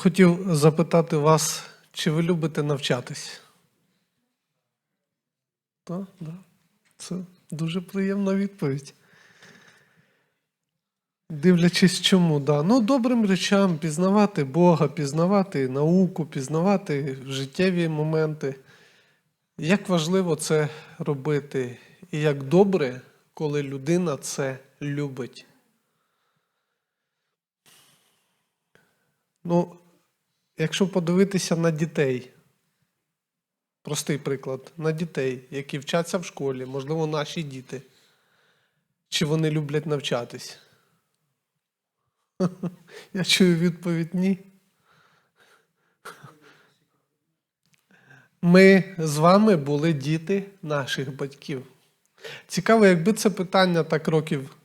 Хотів запитати вас, чи ви любите навчатись? Так, да. Це дуже приємна відповідь. Дивлячись, чому, да. Ну, добрим речам пізнавати Бога, пізнавати науку, пізнавати життєві моменти. Як важливо це робити, і як добре, коли людина це любить. Ну, якщо подивитися на дітей, простий приклад, на дітей, які вчаться в школі, можливо, наші діти, чи вони люблять навчатись? Я чую відповідь ні. Ми з вами були діти наших батьків. Цікаво, якби це питання так років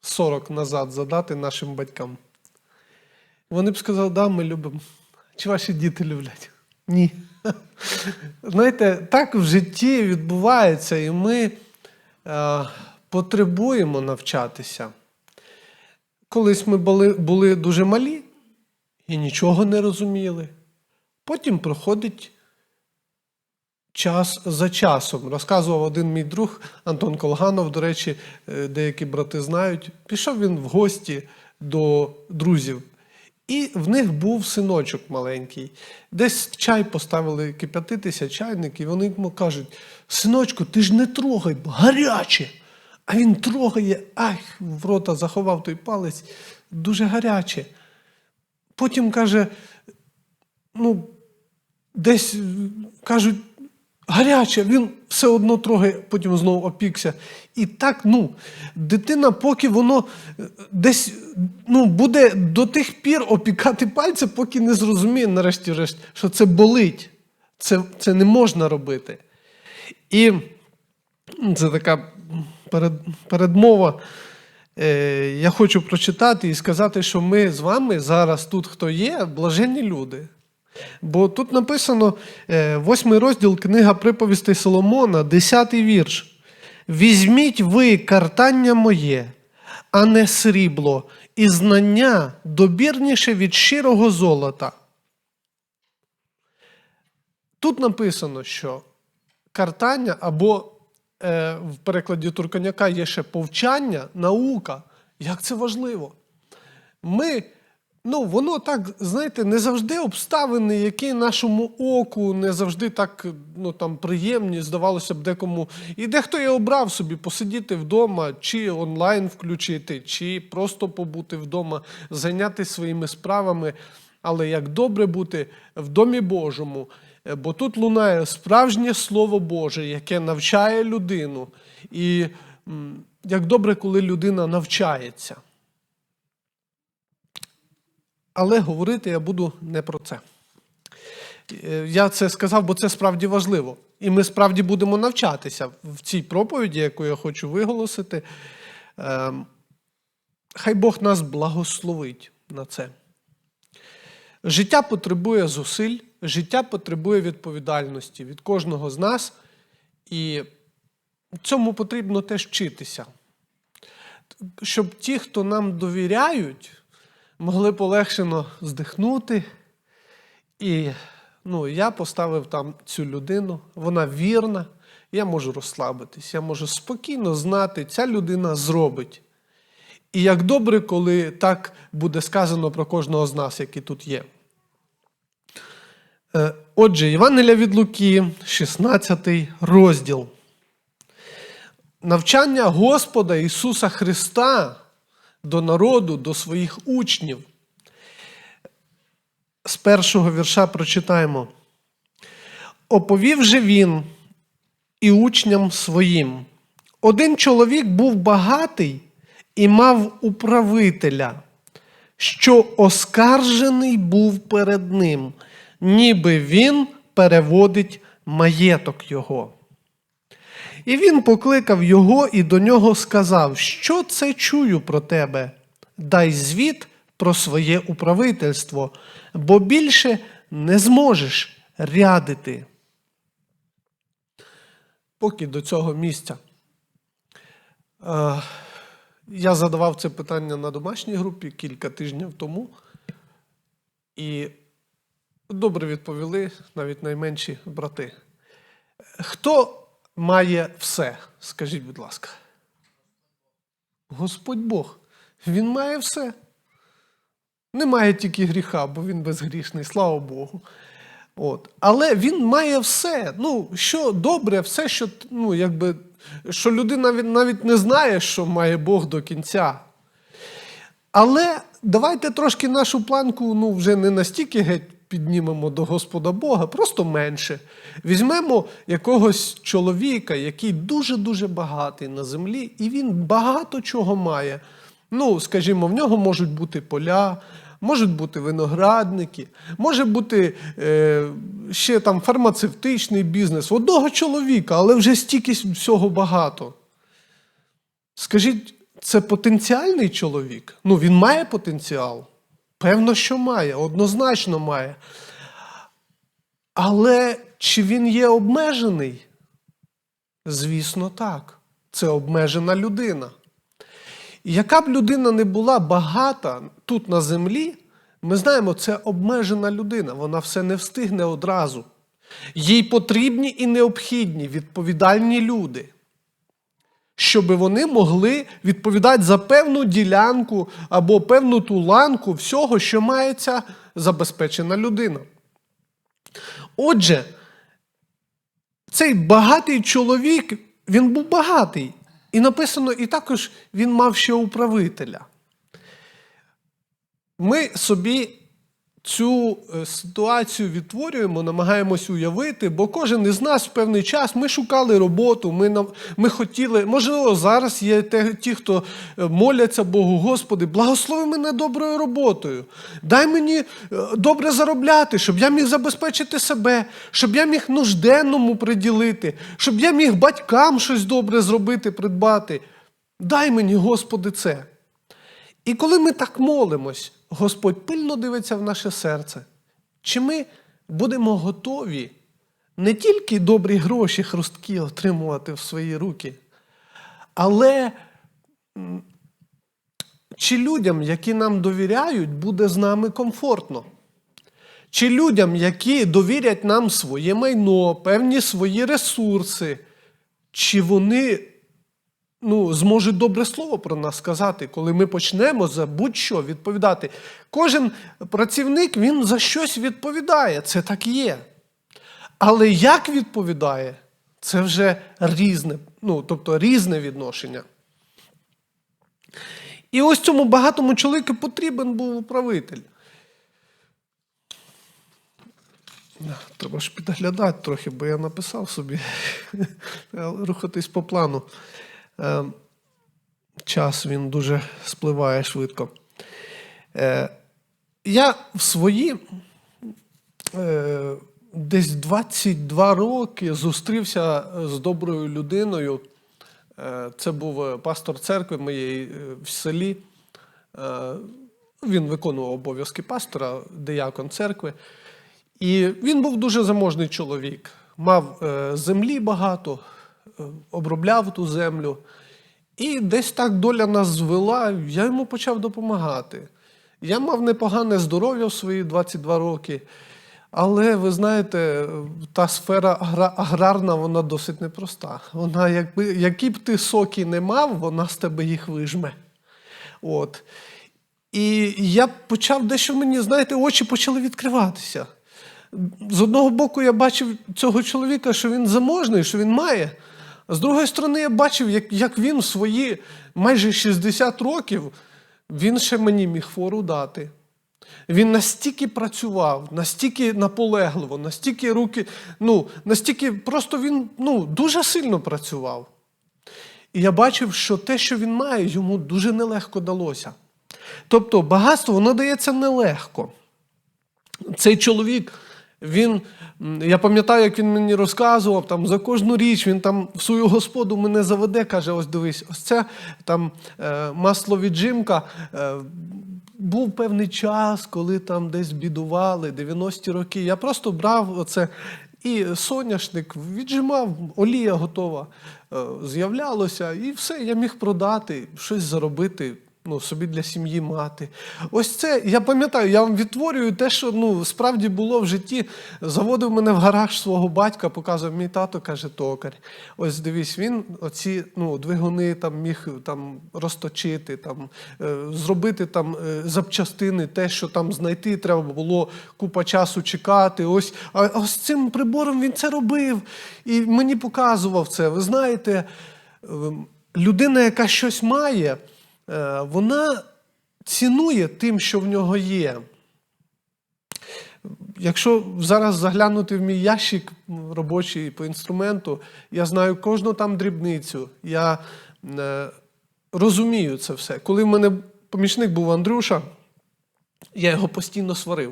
40 назад задати нашим батькам. Вони б сказали, да, ми любимо. Чи ваші діти люблять? Ні. Знаєте, так в житті відбувається, і ми е, потребуємо навчатися. Колись ми були, були дуже малі і нічого не розуміли. Потім проходить час за часом. Розказував один мій друг Антон Колганов, до речі, е, деякі брати знають. Пішов він в гості до друзів. І в них був синочок маленький. Десь чай поставили кип'ятитися, чайник, і вони йому кажуть: синочку, ти ж не трогай, гаряче. А він трогає, ах, в рота заховав той палець, дуже гаряче. Потім каже, ну, десь кажуть, гаряче, він все одно трогає, потім знову опікся. І так, ну, дитина, поки воно е, десь ну, буде до тих пір опікати пальці, поки не зрозуміє, нарешті-решт, що це болить. Це, це не можна робити. І це така перед, передмова. Е, я хочу прочитати і сказати, що ми з вами зараз тут, хто є, блаженні люди. Бо тут написано е, восьмий розділ книга приповістей Соломона, десятий вірш. Візьміть ви картання моє, а не срібло, і знання добірніше від щирого золота. Тут написано, що картання або е, в перекладі Турконяка є ще повчання, наука. Як це важливо? Ми, ну, воно так, знаєте, не завжди обставини, які нашому оку не завжди так ну, там, приємні, здавалося б, декому. І дехто і обрав собі посидіти вдома, чи онлайн включити, чи просто побути вдома, зайнятися своїми справами. Але як добре бути в домі Божому, Е, бо тут лунає справжнє Слово Боже, яке навчає людину. І як добре, коли людина навчається. Але говорити я буду не про це. Е, Я це сказав, бо це справді важливо. І ми справді будемо навчатися в цій проповіді, яку я хочу виголосити. Ем, Хай Бог нас благословить на це. Життя потребує зусиль, життя потребує відповідальності від кожного з нас, і цьому потрібно теж вчитися. Щоб ті, хто нам довіряють, могли полегшено здихнути. І ну, я поставив там цю людину, вона вірна, я можу розслабитись, я можу спокійно знати, ця людина зробить. І як добре, коли так буде сказано про кожного з нас, який тут є. Е, Отже, Євангелія від Луки, 16 розділ. Навчання Господа Ісуса Христа до народу, до своїх учнів. З першого вірша прочитаємо. Оповів же він і учням своїм. Один чоловік був багатий і мав управителя, що оскаржений був перед ним, ніби він переводить маєток його. І він покликав його і до нього сказав, що це чую про тебе? Дай звіт про своє управительство, бо більше не зможеш рядити. Поки до цього місця. Е, Я задавав це питання на домашній групі кілька тижнів тому. І добре відповіли навіть найменші брати. Хто має все? Скажіть, будь ласка. Господь Бог. Він має все. Немає тільки гріха, бо він безгрішний, слава Богу. От. Але він має все. Ну, що добре, все, що, ну, якби, що людина навіть, не знає, що має Бог до кінця. Але давайте трошки нашу планку ну, вже не настільки геть піднімемо до Господа Бога, просто менше. Візьмемо якогось чоловіка, який дуже-дуже багатий на землі, і він багато чого має. Ну, скажімо, в нього можуть бути поля, можуть бути виноградники, може бути е, ще там фармацевтичний бізнес. Одного чоловіка, але вже стільки всього багато. Скажіть, це потенціальний чоловік? Ну, він має потенціал? Певно, що має, однозначно має. Але чи він є обмежений? Звісно, так. Це обмежена людина. І яка б людина не була багата тут на землі, ми знаємо, це обмежена людина, вона все не встигне одразу. Їй потрібні і необхідні відповідальні люди, щоб вони могли відповідати за певну ділянку або певну ту ланку всього, що має забезпечена людина. Отже, цей багатий чоловік, він був багатий. І написано, і також він мав ще управителя. Ми собі цю е, ситуацію відтворюємо, намагаємось уявити, бо кожен із нас в певний час ми шукали роботу, ми, ми хотіли, можливо, зараз є те, ті, хто е, моляться Богу, Господи, благослови мене доброю роботою. Дай мені е, добре заробляти, щоб я міг забезпечити себе, щоб я міг нужденному приділити, щоб я міг батькам щось добре зробити, придбати. Дай мені, Господи, це. І коли ми так молимось, Господь пильно дивиться в наше серце, чи ми будемо готові не тільки добрі гроші хрусткі отримувати в свої руки, але чи людям, які нам довіряють, буде з нами комфортно? Чи людям, які довірять нам своє майно, певні свої ресурси, чи вони ну, зможуть добре слово про нас сказати, коли ми почнемо за будь-що відповідати. Кожен працівник він за щось відповідає, це так є. Але як відповідає, це вже різне, ну, тобто різне відношення. І ось цьому багатому чоловіку потрібен був управитель. Треба ж підглядати трохи, бо я написав собі рухатись по плану. Е, час він дуже спливає швидко. Е, я в свої е, десь 22 роки зустрівся з доброю людиною. Це був пастор церкви моєї в селі. Він виконував обов'язки пастора, деякон церкви. І він був дуже заможний чоловік, мав землі багато, обробляв ту землю. І десь так доля нас звела, я йому почав допомагати. Я мав непогане здоров'я в свої 22 роки, але ви знаєте, та сфера аграрна вона досить непроста. Вона, якби, які б ти соки не мав, вона з тебе їх вижме. От. І я почав дещо мені, знаєте, очі почали відкриватися. З одного боку, я бачив цього чоловіка, що він заможний, що він має. З другої сторони, я бачив, як, як він в свої майже 60 років, він ще мені міг фору дати. Він настільки працював, настільки наполегливо, настільки руки, ну, настільки просто він ну, дуже сильно працював. І я бачив, що те, що він має, йому дуже нелегко далося. Тобто багатство воно дається нелегко. Цей чоловік, він, я пам'ятаю, як він мені розказував, там за кожну річ він там в свою господу мене заведе, каже: ось дивись, ось це там е, масловіджимка. Е, був певний час, коли там десь бідували, 90-ті роки. Я просто брав оце і соняшник віджимав, олія готова, е, з'являлося, і все, я міг продати, щось заробити. Ну, собі для сім'ї мати. Ось це, я пам'ятаю, я вам відтворюю те, що ну, справді було в житті. Заводив мене в гараж свого батька, показував мій тато, каже, токар. Ось дивись, він оці ну, двигуни там міг там, розточити, там, е, зробити там е, запчастини, те, що там знайти, треба було купа часу чекати. Ось, а ось цим прибором він це робив. І мені показував це. Ви знаєте, ем, людина, яка щось має, вона цінує тим, що в нього є. Якщо зараз заглянути в мій ящик робочий по інструменту, я знаю кожну там дрібницю. Я е, розумію це все. Коли в мене помічник був Андрюша, я його постійно сварив.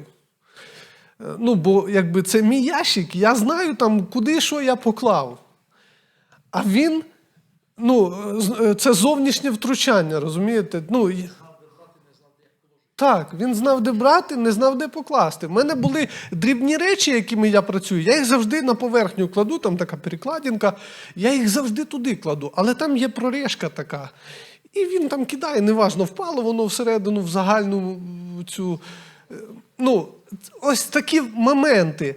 Е, Ну, бо якби це мій ящик, я знаю там, куди що я поклав. А він, ну, е, це зовнішнє втручання, розумієте? Ну, так, він знав, де брати, не знав, де покласти. У мене були дрібні речі, якими я працюю. Я їх завжди на поверхню кладу, там така перекладинка, я їх завжди туди кладу, але там є прорежка така. І він там кидає, неважно, впало воно всередину, в загальну цю. е, Ну, ось такі моменти.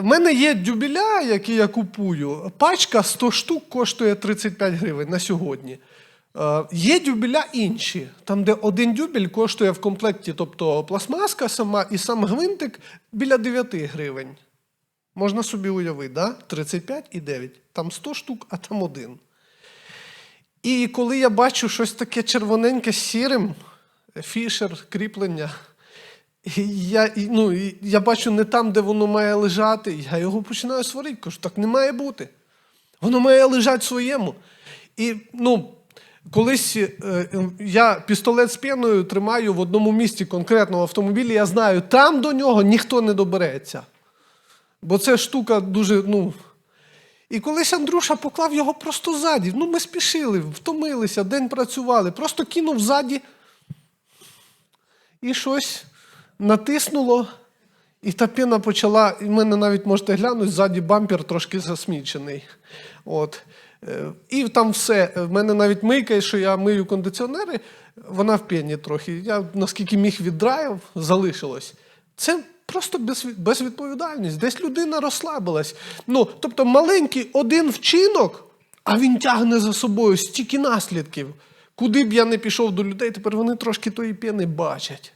У мене є дюбеля, які я купую. Пачка 100 штук коштує 35 гривень на сьогодні. Е, Є дюбеля інші, там, де один дюбель коштує в комплекті, тобто пластмаска сама і сам гвинтик біля 9 гривень. Можна собі уявити, да? 35 і 9. Там 100 штук, а там один. І коли я бачу щось таке червоненьке з сірим, фішер, кріплення, я, ну, я бачу не там, де воно має лежати, я його починаю сварити. Кажу, так не має бути. Воно має лежати своєму. І ну, колись е, е, я пістолет з піною тримаю в одному місці конкретно автомобілі, я знаю, там до нього ніхто не добереться. Бо це штука дуже, ну. І колись Андрюша поклав його просто ззаді. Ну, ми спішили, втомилися, день працювали, просто кинув ззаді і щось натиснуло, і та піна почала, і в мене навіть можете глянути, ззаді бампер трошки засмічений. От. Е, І там все. В мене навіть мийка, що я мию кондиціонери, вона в пені трохи. Я наскільки міг віддраїв, залишилось. Це просто безвідповідальність. Десь людина розслабилась. Ну, тобто маленький один вчинок, а він тягне за собою стільки наслідків. Куди б я не пішов до людей, тепер вони трошки тої піни бачать.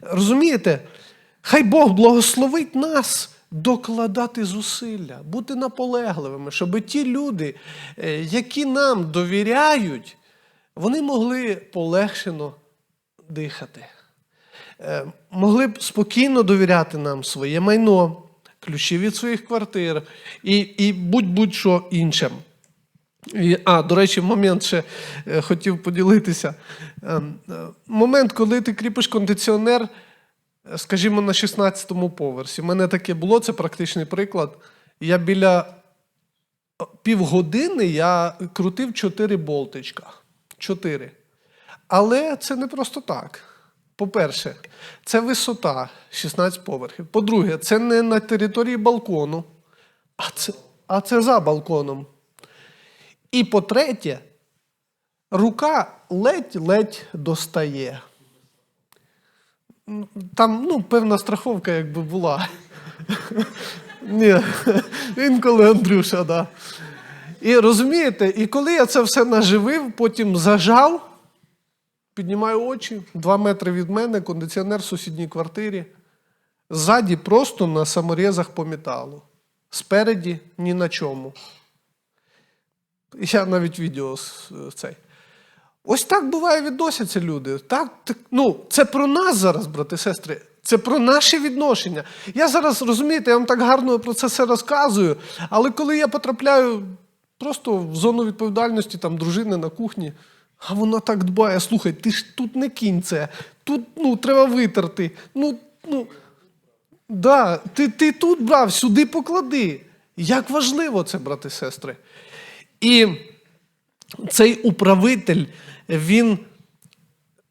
Розумієте? Хай Бог благословить нас докладати зусилля, бути наполегливими, щоб ті люди, е, які нам довіряють, вони могли полегшено дихати. Е, Могли б спокійно довіряти нам своє майно, ключі від своїх квартир і, і будь-будь-що іншим. А, до речі, момент ще е, хотів поділитися. Е, е, Момент, коли ти кріпиш кондиціонер, е, скажімо, на 16-му поверсі. У мене таке було, це практичний приклад. Я біля півгодини я крутив 4 болтичка. 4. Але це не просто так. По-перше, це висота 16 поверхів. По-друге, це не на території балкону, а це, а це за балконом. І по-третє, рука ледь-ледь достає. Там ну, певна страховка якби була. Ні, інколи Андрюша, да. І розумієте, і коли я це все наживив, потім зажав, піднімаю очі, два метри від мене, кондиціонер в сусідній квартирі. Ззаді просто на саморізах по металу. Спереді ні на чому. Я навіть відео з цей. Ось так буває відносяться люди. Так, так, ну, це про нас зараз, брати і сестри. Це про наші відношення. Я зараз розумієте, я вам так гарно про це все розказую. Але коли я потрапляю просто в зону відповідальності там дружини на кухні, а вона так дбає, слухай, ти ж тут не кінь це, тут ну, треба витерти. Ну, ну, да, ти, ти тут брав, сюди поклади. Як важливо це, брати і сестри. І цей управитель, він,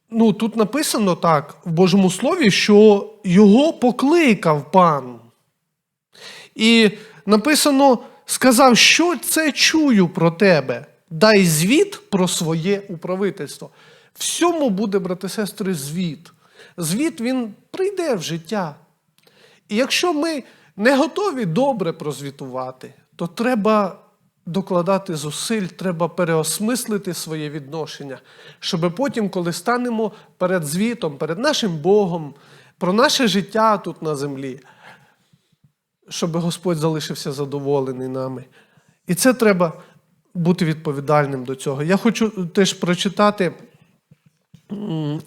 ну тут написано так в Божому Слові, що його покликав пан. І написано, сказав, що це чую про тебе. дай звіт про своє управительство. Всьому буде, брати сестри, звіт. Звіт він прийде в життя. І якщо ми не готові добре прозвітувати, то треба докладати зусиль, треба переосмислити своє відношення, щоб потім, коли станемо перед звітом, перед нашим Богом, про наше життя тут на землі, щоб Господь залишився задоволений нами. І це треба бути відповідальним до цього. Я хочу теж прочитати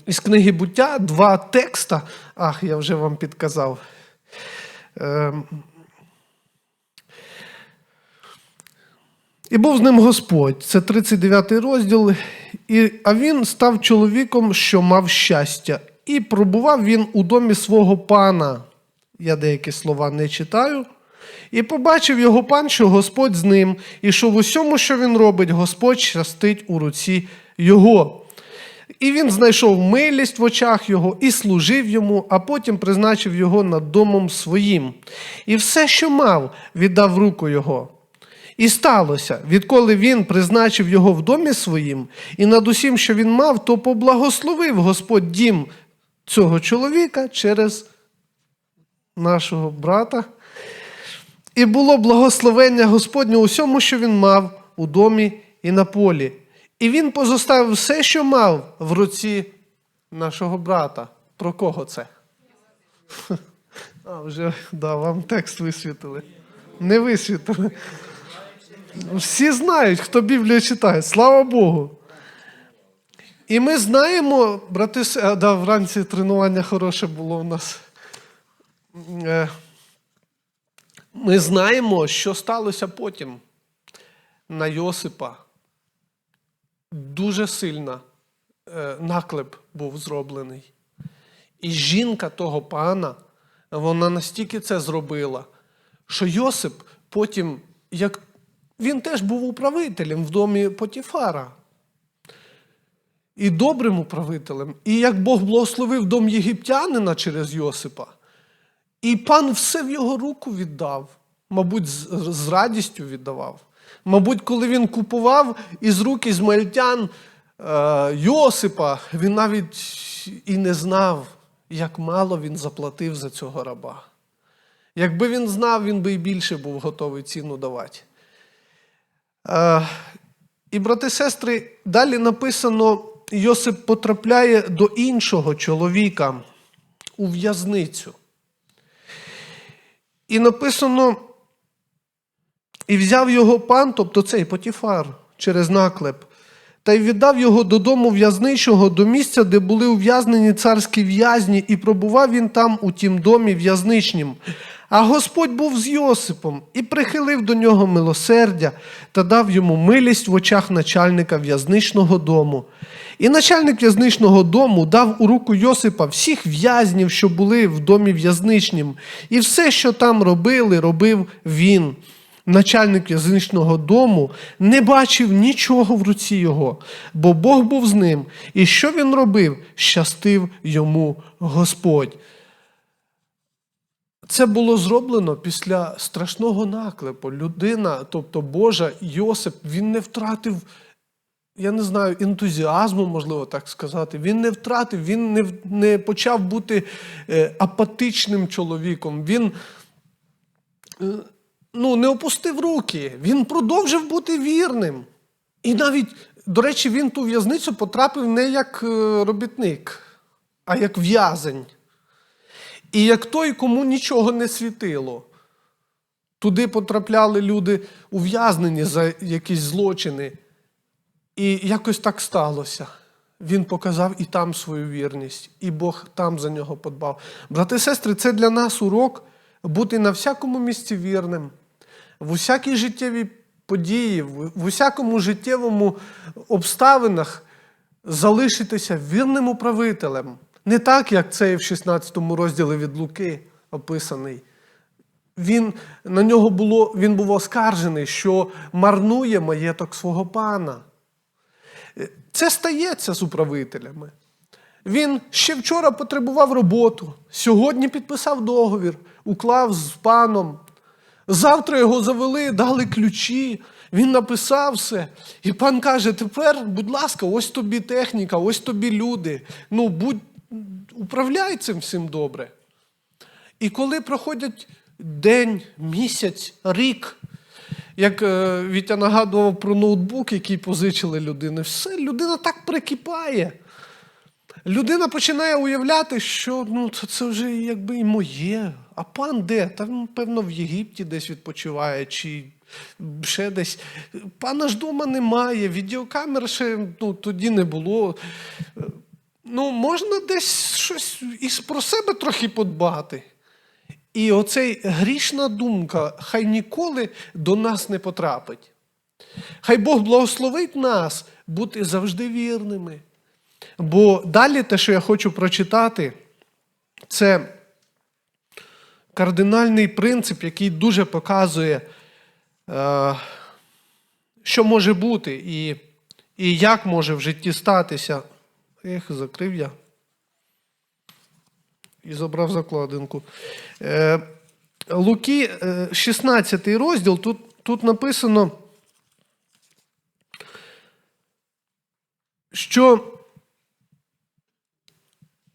із книги буття два текста. Ах, я вже вам підказав. І був з ним Господь. Це 39 розділ. І, а він став чоловіком, що мав щастя. І пробував він у домі свого пана. Я деякі слова не читаю. І побачив його пан, що Господь з ним, і що в усьому, що він робить, Господь щастить у руці його. І він знайшов милість в очах його і служив йому, а потім призначив його над домом своїм. І все, що мав, віддав руку його. І сталося, відколи він призначив його в домі своїм, і над усім, що він мав, то поблагословив Господь дім цього чоловіка через нашого брата. І було благословення Господнє усьому, що він мав у домі і на полі. І він позоставив все, що мав в руці нашого брата. Про кого це? А, вже да, вам текст висвітили. Не висвітили. Всі знають, хто Біблію читає. Слава Богу. І ми знаємо, брати, а, да, вранці тренування хороше було у нас. Е, Ми знаємо, що сталося потім на Йосипа. Дуже сильно е, наклеп був зроблений. І жінка того пана, вона настільки це зробила, що Йосип потім, як він теж був управителем в домі Потіфара. І добрим управителем. І як Бог благословив дом єгиптянина через Йосипа, і пан все в його руку віддав, мабуть, з, радістю віддавав. Мабуть, коли він купував із рук ізмаїльтян е, Йосипа, він навіть і не знав, як мало він заплатив за цього раба. Якби він знав, він би і більше був готовий ціну давати. Е, і, брати сестри, далі написано: Йосип потрапляє до іншого чоловіка у в'язницю. І написано, і взяв його пан, тобто цей Потіфар, через наклеп, та й віддав його додому в'язничого до місця, де були ув'язнені царські в'язні, і пробував він там у тім домі в'язничнім. А Господь був з Йосипом і прихилив до нього милосердя та дав йому милість в очах начальника в'язничного дому. І начальник в'язничного дому дав у руку Йосипа всіх в'язнів, що були в домі в'язничнім, і все, що там робили, робив він. Начальник в'язничного дому не бачив нічого в руці його, бо Бог був з ним, і що він робив, щастив йому Господь. Це було зроблено після страшного наклепу. Людина, тобто Божа, Йосип, він не втратив, я не знаю, ентузіазму, можливо так сказати. Він не втратив, він не, не почав бути е, апатичним чоловіком. Він е, ну, не опустив руки, він продовжив бути вірним. І навіть, до речі, він ту в'язницю потрапив не як е, робітник, а як в'язень. І як той, кому нічого не світило. Туди потрапляли люди ув'язнені за якісь злочини. І якось так сталося. Він показав і там свою вірність, і Бог там за нього подбав. Брати і сестри, це для нас урок бути на всякому місці вірним, в усякій життєвій події, в усякому життєвому обставинах залишитися вірним управителем. Не так, як це в 16 розділі від Луки описаний. Він, на нього було, він був оскаржений, що марнує маєток свого пана. Це стається з управителями. Він ще вчора потребував роботу, сьогодні підписав договір, уклав з паном. Завтра його завели, дали ключі. Він написав все. І пан каже: тепер, будь ласка, ось тобі техніка, ось тобі люди. Ну, будь, управляй цим всім добре. І коли проходять день, місяць, рік, як е, Вітя нагадував про ноутбук, який позичили людини, все, людина так прикипає. Людина починає уявляти, що ну, це, це вже якби і моє. А пан де? Та він, певно, в Єгипті десь відпочиває, чи ще десь. Пана ж дома немає, відеокамер ще ну, тоді не було. Ну, можна десь щось і про себе трохи подбати. І оцей грішна думка хай ніколи до нас не потрапить. Хай Бог благословить нас бути завжди вірними. Бо далі те, що я хочу прочитати, це кардинальний принцип, який дуже показує, е, що може бути і, і як може в житті статися. Ех, закрив я. І забрав закладинку. Е, Луки, е, 16 розділ, тут, тут написано, що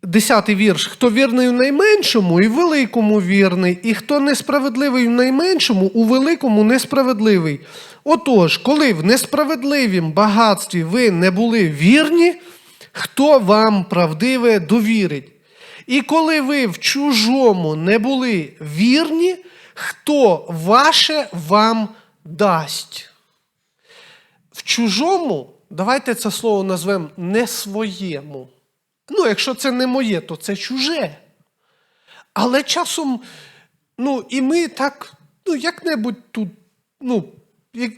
Десятий вірш. Хто вірний в найменшому, і великому вірний, і хто несправедливий в найменшому, у великому несправедливий. Отож, коли в несправедливім багатстві ви не були вірні, хто вам правдиве довірить? І коли ви в чужому не були вірні, хто ваше вам дасть? В чужому, давайте це слово назвемо не своєму. Ну, якщо це не моє, то це чуже. Але часом, ну, і ми так, ну, як-небудь тут, ну,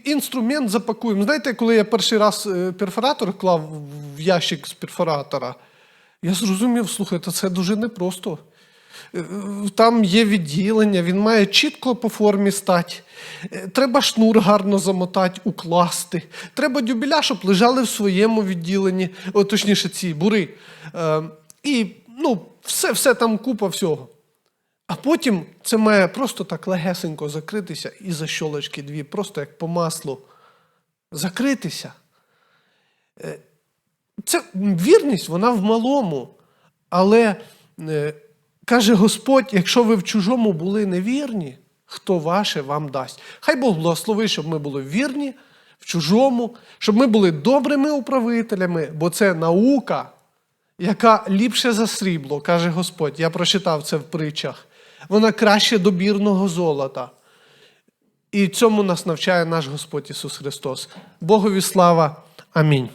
інструмент запакуємо. Знаєте, коли я перший раз е, перфоратор клав в ящик з перфоратора, я зрозумів, слухайте, це дуже непросто. Е, Там є відділення, він має чітко по формі стати. Е, Треба шнур гарно замотати, укласти. Треба дюбеля, щоб лежали в своєму відділенні, о, точніше, ці бури. Е, І ну, все, все там купа всього. А потім це має просто так легесенько закритися і за щолочки дві, просто як по маслу. Закритися. Е, Це вірність, вона в малому. Але каже Господь, якщо ви в чужому були невірні, хто ваше вам дасть. Хай Бог благословить, щоб ми були вірні в чужому, щоб ми були добрими управителями, бо це наука, яка ліпше за срібло, каже Господь. Я прочитав це в притчах. Вона краще добірного золота. І цьому нас навчає наш Господь Ісус Христос. Богові слава. Амінь.